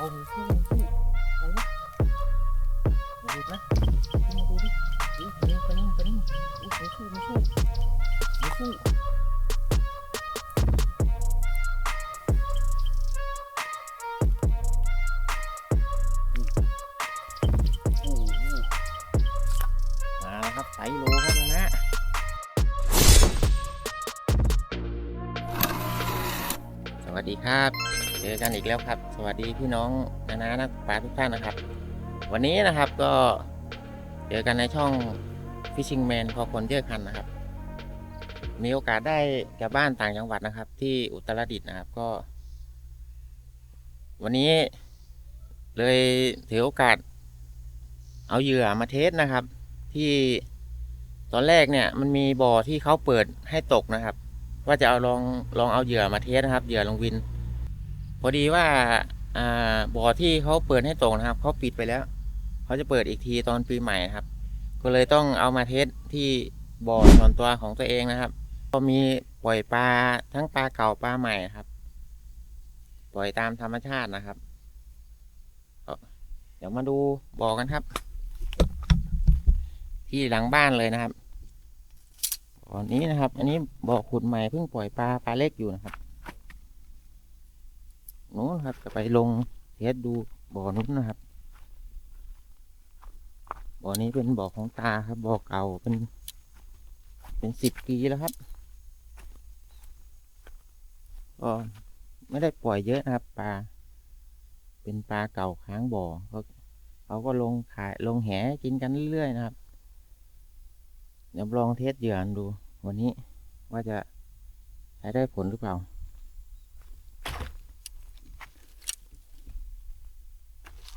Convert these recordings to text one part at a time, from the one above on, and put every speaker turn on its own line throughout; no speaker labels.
เบาๆมีสู้มีสู้อะไรวะมาดูนะขึ้นมาดูดิอุ๊ยปนิ่งปนิ่งปนิ่งอุ๊ยมีสู้มีสู้มีสู้ อกันอีกแล้วครับ สวัสดีพี่น้องนานานักปลาทุกท่านนะครับ วันนี้นะครับก็เจอกันในช่อง Fishing Man พอคนเที่ยวคันนะครับ มีโอกาสได้กลับบ้านต่างจังหวัดนะครับ ที่อุตรดิตถ์นะครับก็ วันนี้เลยถือโอกาส เอาเหยื่อมาเทสนะครับ ที่ตอนแรกเนี่ยมันมีบ่อที่เขาเปิดให้ตกนะครับ ว่าจะเอาลองลองเอาเหยื่อมาเทสนะครับเหยื่อลงวิน พอดีว่าอ่าบ่อที่เขาเปิดให้ตกนะครับเขาปิดไปแล้วเขาจะเปิดอีกทีตอนปีใหม่ครับ ก็เลยต้องเอามาเทสที่บ่อส่วนตัวของตัวเองนะครับ ก็มีปล่อยปลาทั้งปลาเก่าปลาใหม่ครับ ปล่อยตามธรรมชาตินะครับเดี๋ยวมาดูบ่อกันครับ ที่หลังบ้านเลยนะครับบ่อนี้นะครับ อันนี้บ่อขุดใหม่เพิ่งปล่อยปลาปลาเล็กอยู่นะครับ โน้นครับจะไปลงเทสดูบ่อนู้นนะครับ บ่อนี้เป็นบ่อของตาครับ บ่อเก่าเป็น เป็นสิบปีแล้วครับก็ไม่ได้ปล่อยเยอะนะครับปลาเป็นปลาเก่าค้างบ่อเขาเขาก็ลงขายลงแหกินกันเรื่อยๆนะครับ เดี๋ยวลองเทสเหยื่อดู วันนี้ว่าจะใช้ได้ผลหรือเปล่า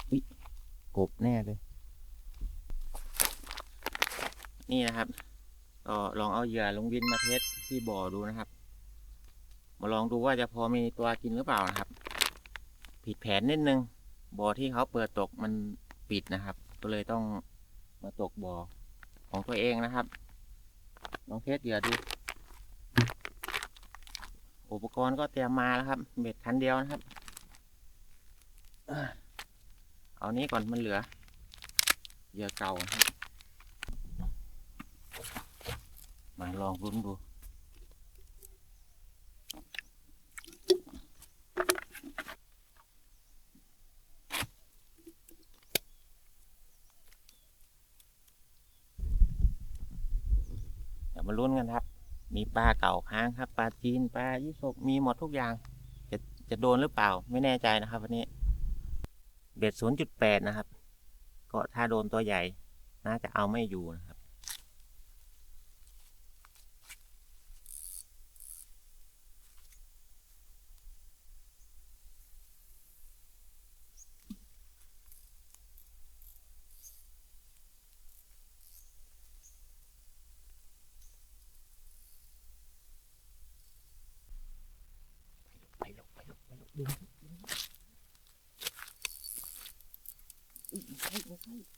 อุ๊ย กบแน่เลย นี่นะครับก็ลองเอาเหยื่อลงวินมาเทสที่บ่อดูนะครับ มาลองดูว่าจะพอมีตัวกินหรือเปล่านะครับ ผิดแผนนิดนึง บ่อที่เขาเปิดตกมันปิดนะครับ ก็เลยต้องมาตกบ่อของตัวเองนะครับ ลองเทสเหยื่อดู อุปกรณ์ก็เตรียมมาแล้วครับ เบ็ดคันเดียวนะครับ เอานี้ก่อนมันเหลือเหยื่อเก่า มาลองรุ้นดูเดี๋ยวมาลุ้นกันครับ มีปลาเก่าค้างครับ ปลาจีน ปลายี่สกมีหมดทุกอย่าง จะจะโดนหรือเปล่า ไม่แน่ใจนะครับวันนี้ เบ็ดศูนย์จุดแปดนะครับ ก็ถ้าโดนตัวใหญ่น่าจะเอาไม่อยู่นะครับ ไปลงไปลงไปลงดึงดึงอุ๊ย ไม่ใช่ไม่ใช่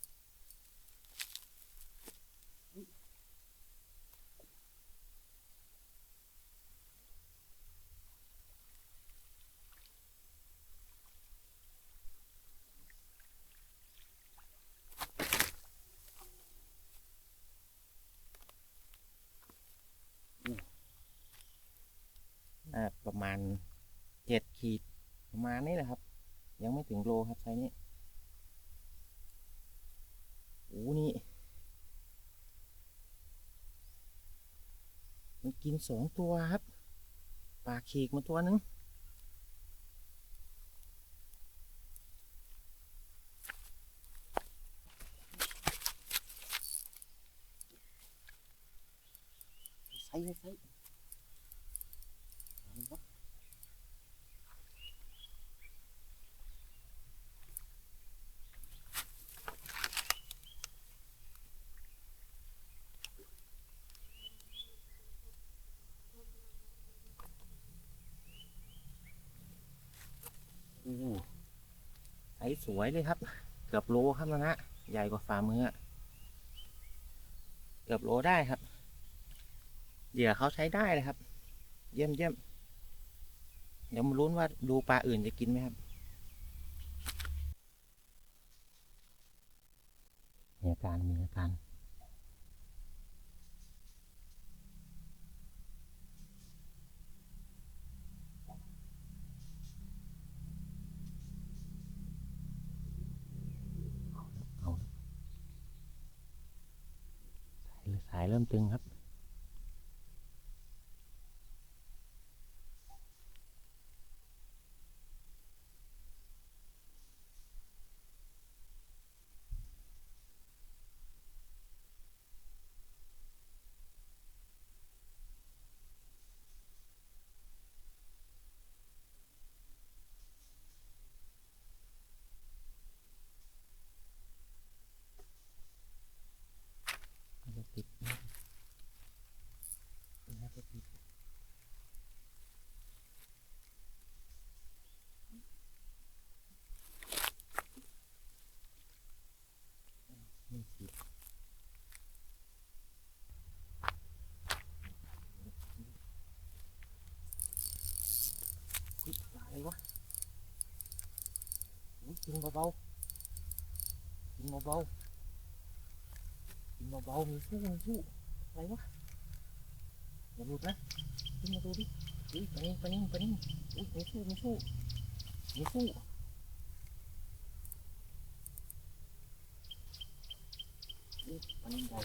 ประมาณเจ็ดขีดประมาณนี้แหละครับ ยังไม่ถึงโลครับไซส์นี้โอ้นี่ มัน กินสองตัวครับ ปลาเขกมาตัวหนึงไซส์ไซส์เอาละครับ อู้ไซ สวยเลยครับ เกือบโลครับนะฮะใหญ่กว่าฝ่ามือเกือบโลได้ครับเหยื่อเขาใช้ได้เลยครับ เยี่ยมเยี่ยมเดี๋ยวมาลุ้นว่าดูปลาอื่นจะกินไหมครับมีอาการมีอาการเอาสาย เริ่มตึงครับ น่าจะติดนะน่าจะติดไม่ติดอุ๊ยอะไรวะอุ๊ยกินเบาๆกิน เบาๆกินเบาๆมีสู้มีสู้อะไรวะอย่าหลุดนะขึ้นมาดูดิอุ้ยปนิ่งปนิ่งปนิ่งอุ้ยมีสู้มีสู้มีสู้อุ้ยปนิ่งใหญ่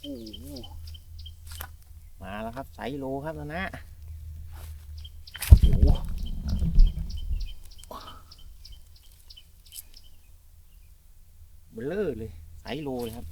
โอ้โหมาแล้วครับไซโลครับนะนะโอ้โห เบลเลอร์ เลยไซส์โลเลยครับ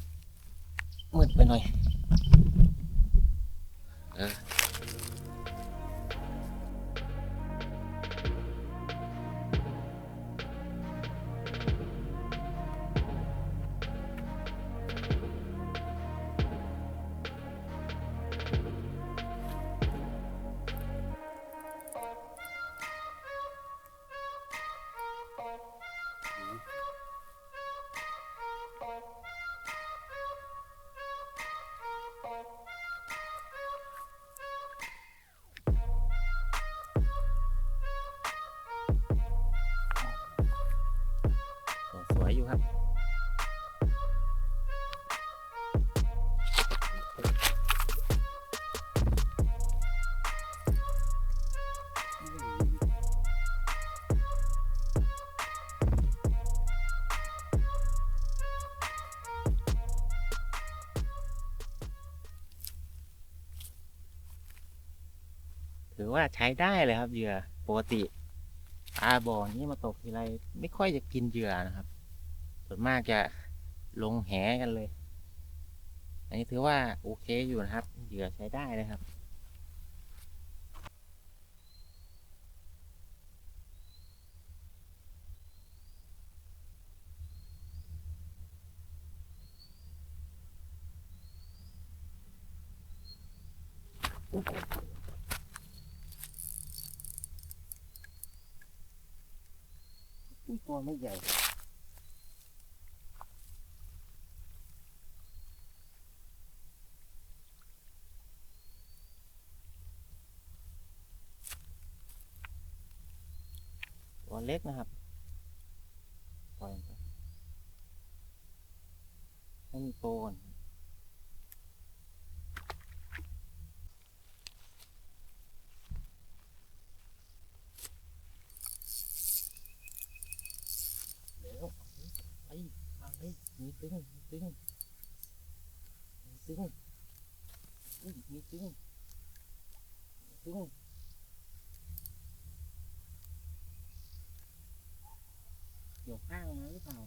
ถือว่าใช้ได้เลยครับเหยื่อปกติปลาบ่อนี้มาตกทีไรไม่ค่อยจะกินเหยื่อนะครับ ส่วนมากจะลงแหกันเลย อันนี้ถือว่าโอเคอยู่นะครับเหยื่อใช้ได้เลยครับ ตัวไม่ใหญ่ตัวเล็กนะครับ ปล่อยไปให้มันโตก่อนเดี๋ยวไปมา เลยมีตึงมีตึงมีตึงอุ้ยมีตึงมีตึงเกี่ยวข้างมาหรือเปล่า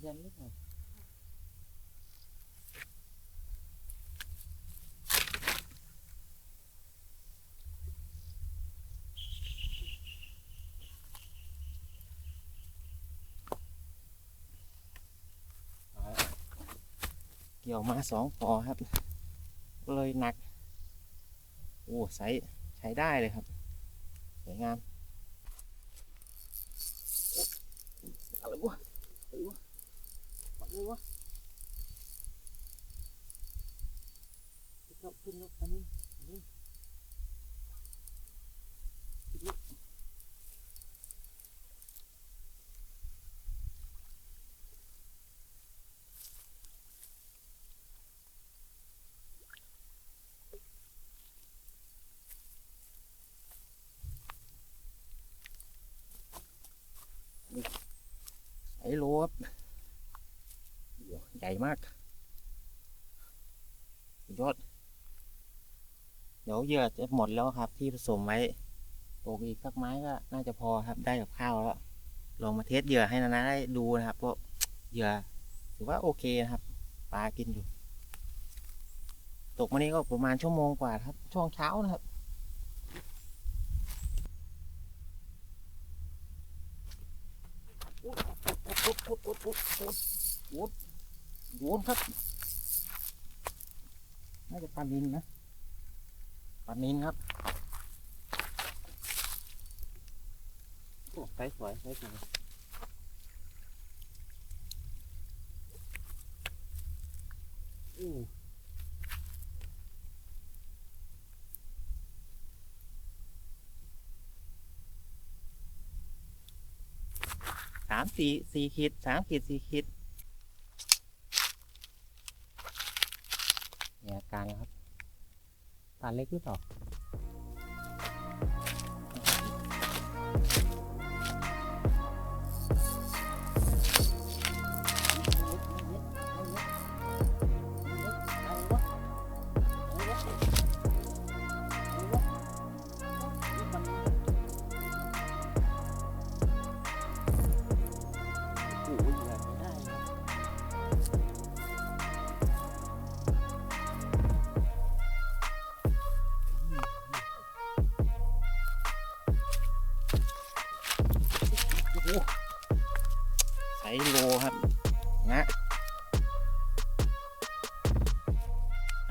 เย็นหรือเปล่าเอาละ เกี่ยวมาสองปอครับ เลยหนัก โอ้ใช้ใช้ได้เลยครับ สวยงามอะไรวะอะไรวะอะไรวะขึ้นแล้วขึ้นแล้วอันนี้อันนี้ขึ้นแล้วไอ้โลครับโอ้ใหญ่ มากยอด เดี๋ยวเหยื่อจะหมดแล้วครับ ที่ผสมไว้ตกอีกสักไม้ก็น่าจะพอครับได้กับข้าวแล้วลองมาเทสเหยื่อให้นานาได้ดูนะครับก็เหยื่อถือว่าโอเคนะครับปลากินอยู่ ตกมานี้ก็ประมาณชั่วโมงกว่าครับ ช่วงเช้านะครับวุด วุดวุดวุดวุดวุดวุดวุดครับ น่าจะปลานินนะปลานินครับโอ้ไซส์สวยไซส์สวยอู้สามสี่สี่ขีดสามขีดสี่ขีดมีอาการแล้วครับานเล็กหรือเปล่า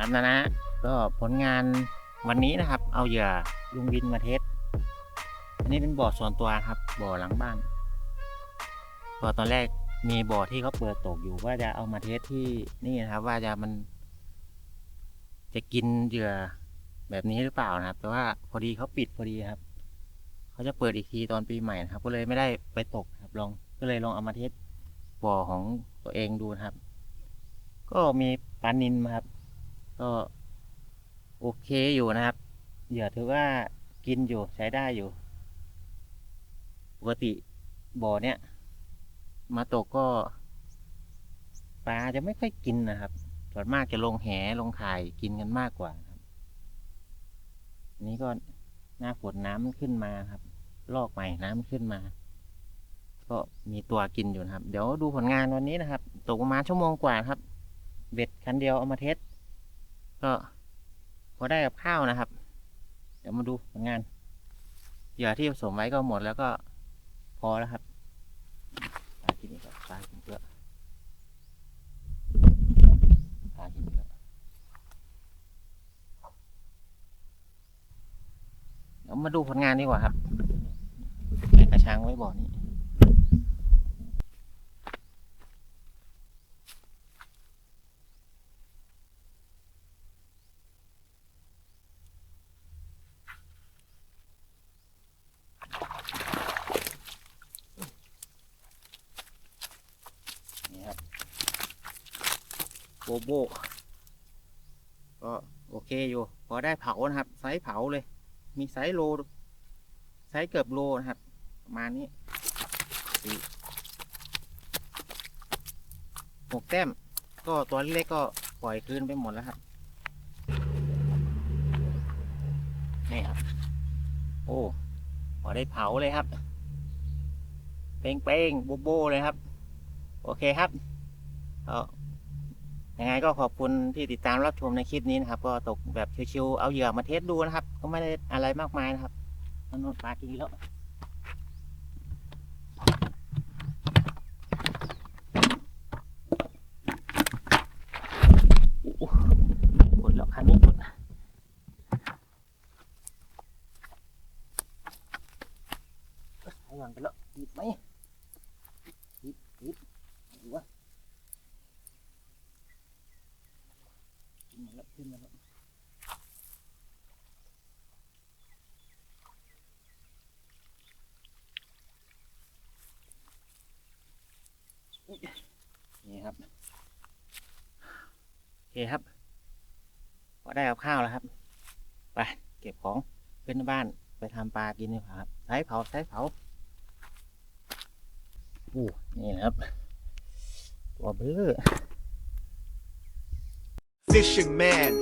อันนะนะก็ผลงานวันนี้นะครับ เอาเหยื่อลุงวินมาเทสอันนี้เป็นบ่อส่วนตัวครับ บ่อหลังบ้านก็ตอนแรกมีบ่อที่เขาเปิดตกอยู่ว่าจะเอามาเทสที่นี่นะครับ ว่าจะมัน จะกินเหยื่อแบบนี้หรือเปล่านะครับ แต่ว่าพอดีเขาปิดพอดีครับเขาจะเปิดอีกทีตอนปีใหม่นะครับ ก็เลยไม่ได้ไปตกครับ ลองก็เลยลองเอามาเทสบ่อของตัวเองดูนะครับ ก็มีปลานินมาครับ ก็โอเคอยู่นะครับเหยื่อถือว่ากินอยู่ใช้ได้อยู่ ปกติบ่อเนี้ยมาตกก็ปลาจะไม่ค่อยกินนะครับส่วนมากจะลงแหลงข่ายกินกันมากกว่าครับ นี้ก็หน้าฝนน้ำขึ้นมาครับ ลอกใหม่น้ำขึ้นมา ก็มีตัวกินอยู่นะครับ เดี๋ยวดูผลงานวันนี้นะครับ ตกประมาณชั่วโมงกว่าครับ เบ็ดคันเดียวเอามาเทส ก็พอได้กับข้าวนะครับ เดี๋ยวมาดูผลงานเหยื่อที่ผสมไว้ก็หมดแล้วก็พอแล้วครับปลากินอีกแล้วปลากินเยอะปลากินเยอะเดี๋ยวมาดูผลงานดีกว่าครับในกระชังไว้บ่อนี้ครับ โบก็โอเคอยู่ พอได้เผานะครับ ไซส์เผาเลย มีไซส์โล ไซส์เกือบโลนะครับ ประมาณนี้หกแต้ม ก็ตัวเล็กก็ปล่อยคืนไปหมดแล้วครับ นี่ครับ โอ้พอได้เผาเลยครับ เป้งๆโบโบเลยครับ โอเคครับ เออ ยังไงก็ขอบคุณที่ติดตามรับชมในคลิปนี้นะครับ ก็ตกแบบชิวๆเอาเหยื่อมาเทสดูนะครับ ก็ไม่ได้อะไรมากมายนะครับมันนนปลากินแล้วโอ้โหกดแล้วคันนี้กด เคครับก็ได้กับข้าวแล้วครับ ไปเก็บของขึ้นบ้านไปทำปลากินดีกว่าครับใช้เผาใช้เผาอู้นี่นะครับ ตัวเบลอ
Fishing man,